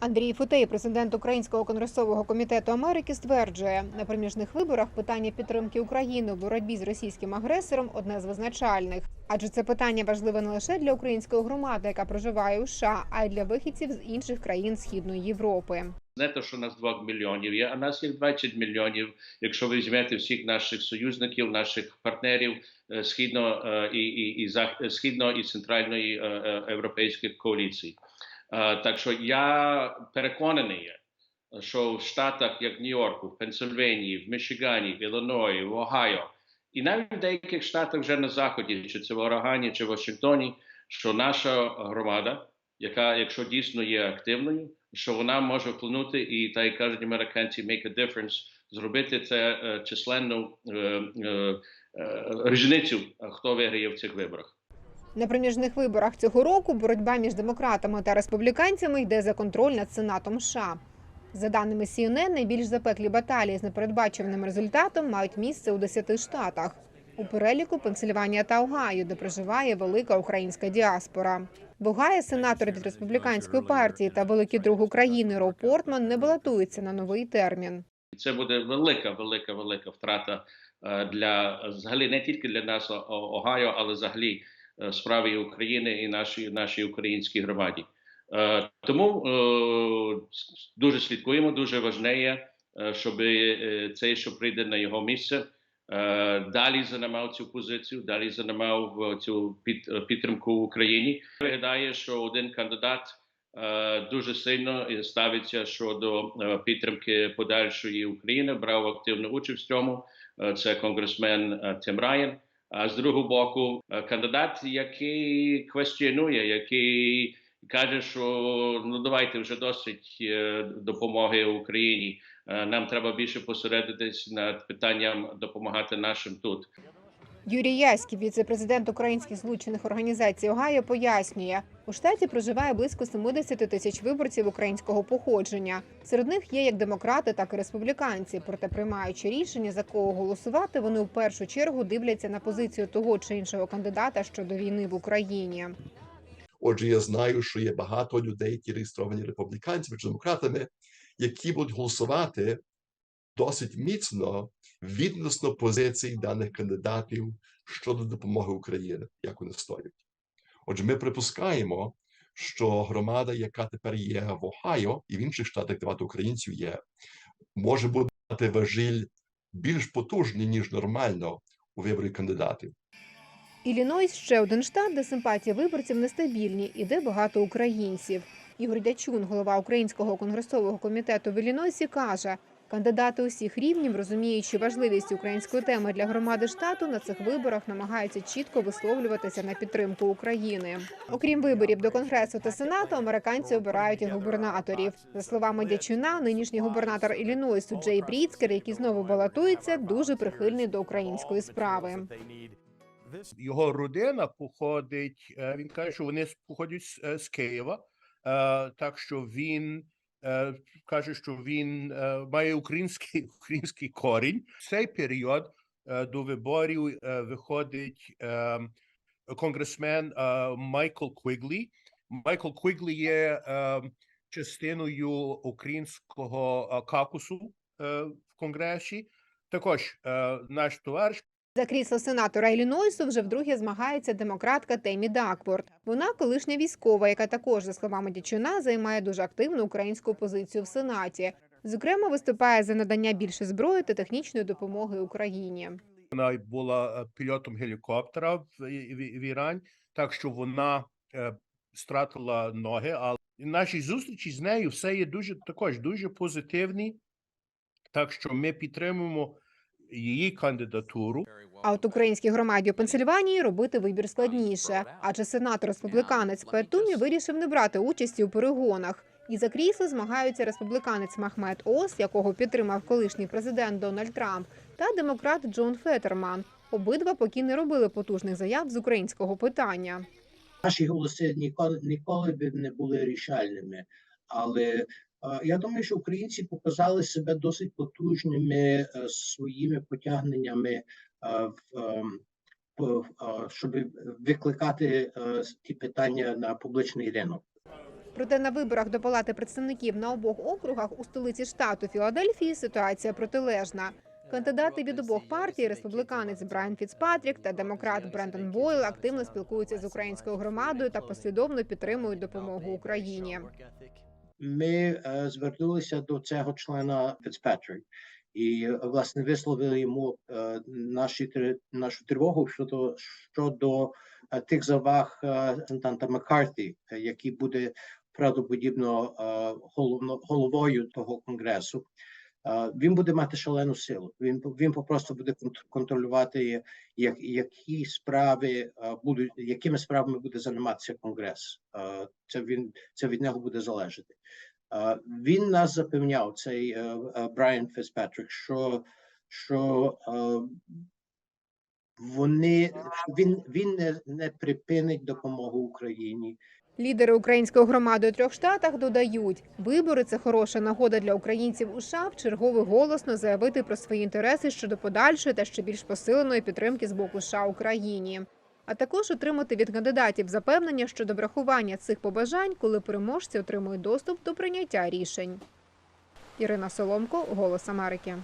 Андрій Футей, президент Українського конгресового комітету Америки, стверджує, на проміжних виборах питання підтримки України у боротьбі з російським агресором одне з визначальних. Адже це питання важливе не лише для української громади, яка проживає у США, а й для вихідців з інших країн Східної Європи. Не то, що нас 2 мільйонів є, а нас є 20 мільйонів. Якщо ви візьмете всіх наших союзників, наших партнерів е, східно е, і, і, і зах- східно і центральної е, європейської коаліції. Е, Так що я переконаний що в штатах, як Нью-Йорку, в Пенсильванії, в Мічигані, в Іллиної, в Огайо, і навіть в деяких штатах вже на заході, чи це в Орогані, чи в Вашингтоні, що наша громада, яка, якщо дійсно є активною, що вона може вплинути і та й кажуть американці make a difference, зробити це е, численну е, е, е, різницю, е, хто виграє в цих виборах. На проміжних виборах цього року боротьба між демократами та республіканцями йде за контроль над Сенатом США. За даними CNN, найбільш запеклі баталії з непередбачуваним результатом мають місце у 10 штатах. У переліку Пенсильванія та Огайо, де проживає велика українська діаспора. В Огайо сенатор від республіканської партії та великий друг України Роб Портман не балотується на новий термін. Це буде велика, велика, велика втрата е, для взагалі не тільки для нас, Огайо, але взагалі е, справи України і нашій нашій українській громаді. Е, Тому е, дуже слідкуємо, дуже важне є, е, щоб цей, що прийде на його місце, далі займав цю позицію, далі займав е, цю під, підтримку Україні. Виглядає, що один кандидат дуже сильно ставиться щодо підтримки подальшої України. Брав активну участь в цьому. Це конгресмен Тим Райан. А з другого боку, е, кандидат, який квестіонує, який каже, що ну давайте вже досить е, допомоги Україні. Е, Нам треба більше посередитись над питанням допомагати нашим тут. Юрій Яськів, віце-президент Українських злучених організацій Огайо, пояснює, у штаті проживає близько 70 тисяч виборців українського походження. Серед них є як демократи, так і республіканці. Проте, приймаючи рішення за кого голосувати, вони в першу чергу дивляться на позицію того чи іншого кандидата щодо війни в Україні. Отже, я знаю, що є багато людей, які реєстровані республіканцями чи демократами, які будуть голосувати досить міцно відносно позицій даних кандидатів щодо допомоги Україні, як вони стоять. Отже, ми припускаємо, що громада, яка тепер є в Огайо і в інших штатах, багато українців є, може бути важіль більш потужний, ніж нормально у виборі кандидатів. Іллінойс – ще один штат, де симпатії виборців нестабільні і де багато українців. Ігор Дячун, голова Українського конгресового комітету в Іллінойсі, каже, кандидати усіх рівнів, розуміючи важливість української теми для громади штату, на цих виборах намагаються чітко висловлюватися на підтримку України. Окрім виборів до Конгресу та Сенату, американці обирають і губернаторів. За словами Дячуна, нинішній губернатор Іллінойсу Джей Бріцкер, який знову балотується, дуже прихильний до української справи. Його родина походить. е, Він каже, що вони походять з, е, Києва, е, так що він каже, що він е, має український український корінь. В цей період е, до виборів е, виходить е, конгресмен е, Майкл Квіглі. Майкл Квіглі є е, частиною українського е, каукусу е, в конгресі. Також е, наш товариш За крісло сенатора Іллінойсу вже вдруге змагається демократка Темі Дакворд. Вона колишня військова, яка також, за словами Дічуна, займає дуже активну українську позицію в Сенаті. Зокрема, виступає за надання більше зброї та технічної допомоги Україні. Вона була е, пілотом гелікоптера в Ірані, так що вона е, стратила ноги. Але наші зустрічі з нею все є дуже також дуже позитивні. Так що ми підтримуємо її кандидатуру. А от українській громаді у Пенсильванії робити вибір складніше, адже сенатор республіканець Петумі вирішив не брати участі у перегонах. І за крісло змагаються республіканець Махмед Ос, якого підтримав колишній президент Дональд Трамп, та демократ Джон Фетерман. Обидва поки не робили потужних заяв з українського питання. наші голоси ніколи ніколи б не були рішальними. Але я думаю, що українці показали себе досить потужними е, своїми потягненнями, е, в, е, щоб викликати ті питання на публічний ринок. Проте на виборах до Палати представників на обох округах у столиці штату Філадельфії ситуація протилежна. Кандидати від обох партій, республіканець Брайан Фіцпатрік та демократ Брендон Бойл, активно спілкуються з українською громадою та послідовно підтримують допомогу Україні. Ми е, звернулися до цього члена Фіцпетрик і власне висловили йому е, наші нашу тривогу щодо щодо е, тих заваг е, Маккарті, який буде правдоподібно головно головою того конгресу. Він буде мати шалену силу. Він він просто буде конт- контролювати, як, які справи будуть, якими справами буде займатися конгрес. Це він це від нього буде залежати. Він нас запевняв, цей е, е, Брайан Фіцпатрік, що, що е, вони він, він не, не припинить допомогу Україні. Лідери української громади у трьох штатах додають, вибори це хороша нагода для українців у США в чергове голосно заявити про свої інтереси щодо подальшої та ще більш посиленої підтримки з боку США Україні. А також отримати від кандидатів запевнення щодо врахування цих побажань, коли переможці отримують доступ до прийняття рішень. Ірина Соломко, Голос Америки.